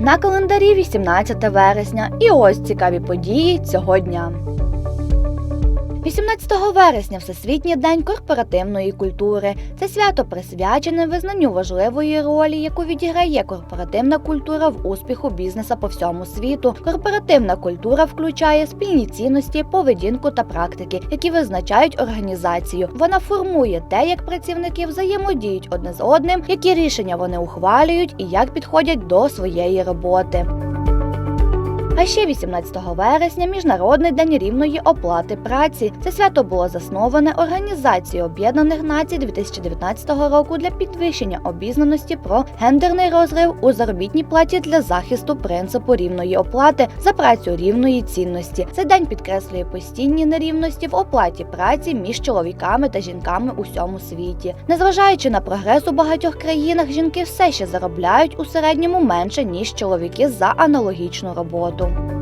На календарі 18 вересня. І ось цікаві події цього дня. 18 вересня Всесвітній день корпоративної культури. Це свято присвячене визнанню важливої ролі, яку відіграє корпоративна культура в успіху бізнеса по всьому світу. Корпоративна культура включає спільні цінності, поведінку та практики, які визначають організацію. Вона формує те, як працівники взаємодіють одне з одним, які рішення вони ухвалюють і як підходять до своєї роботи. А ще 18 вересня Міжнародний день рівної оплати праці. Це свято було засноване Організацією Об'єднаних Націй 2019 року для підвищення обізнаності про гендерний розрив у заробітній платі для захисту принципу рівної оплати за працю рівної цінності. Цей день підкреслює постійні нерівності в оплаті праці між чоловіками та жінками у всьому світі. Незважаючи на прогрес у багатьох країнах, жінки все ще заробляють у середньому менше ніж чоловіки за аналогічну роботу. Thank you.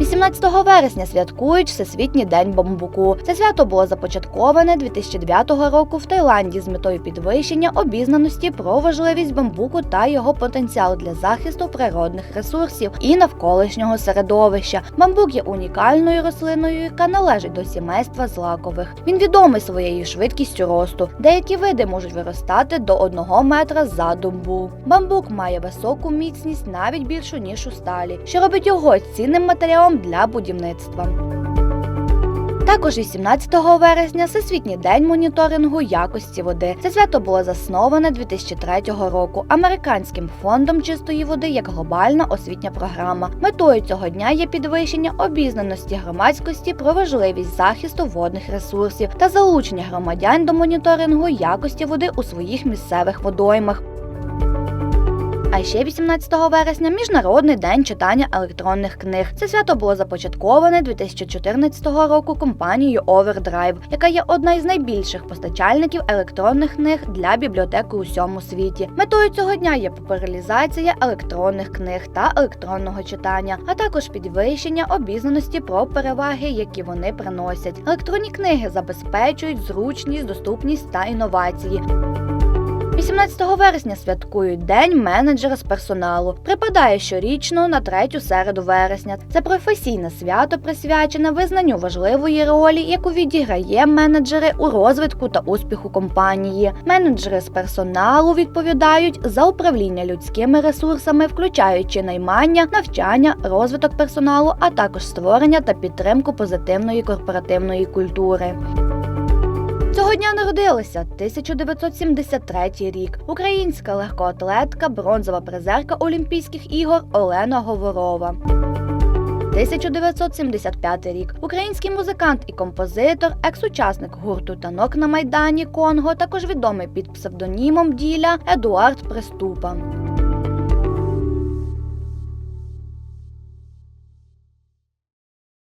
18 вересня святкують Всесвітній день бамбуку. Це свято було започатковане 2009 року в Таїланді з метою підвищення обізнаності про важливість бамбуку та його потенціал для захисту природних ресурсів і навколишнього середовища. Бамбук є унікальною рослиною, яка належить до сімейства злакових. Він відомий своєю швидкістю росту. Деякі види можуть виростати до 1 метра за добу. Бамбук має високу міцність навіть більшу ніж у сталі, що робить його цінним матеріалом для будівництва. Також 18 вересня Всесвітній день моніторингу якості води. Це свято було засноване 2003 року американським фондом чистої води як глобальна освітня програма. Метою цього дня є підвищення обізнаності громадськості про важливість захисту водних ресурсів та залучення громадян до моніторингу якості води у своїх місцевих водоймах. А ще 18 вересня Міжнародний день читання електронних книг. Це свято було започатковане 2014 року компанією Overdrive, яка є одна із найбільших постачальників електронних книг для бібліотек у всьому світі. Метою цього дня є популяризація електронних книг та електронного читання, а також підвищення обізнаності про переваги, які вони приносять. Електронні книги забезпечують зручність, доступність та інновації. 18 вересня святкують День менеджера з персоналу. Припадає щорічно на третю середу вересня. Це професійне свято присвячене визнанню важливої ролі, яку відіграє менеджери у розвитку та успіху компанії. Менеджери з персоналу відповідають за управління людськими ресурсами, включаючи наймання, навчання, розвиток персоналу, а також створення та підтримку позитивної корпоративної культури. Цього дня народилася 1973 рік. Українська легкоатлетка, бронзова призерка Олімпійських ігор Олена Говорова. 1975 рік. Український музикант і композитор, екс-учасник гурту танок на майдані Конго, також відомий під псевдонімом Діля Едуард Приступа.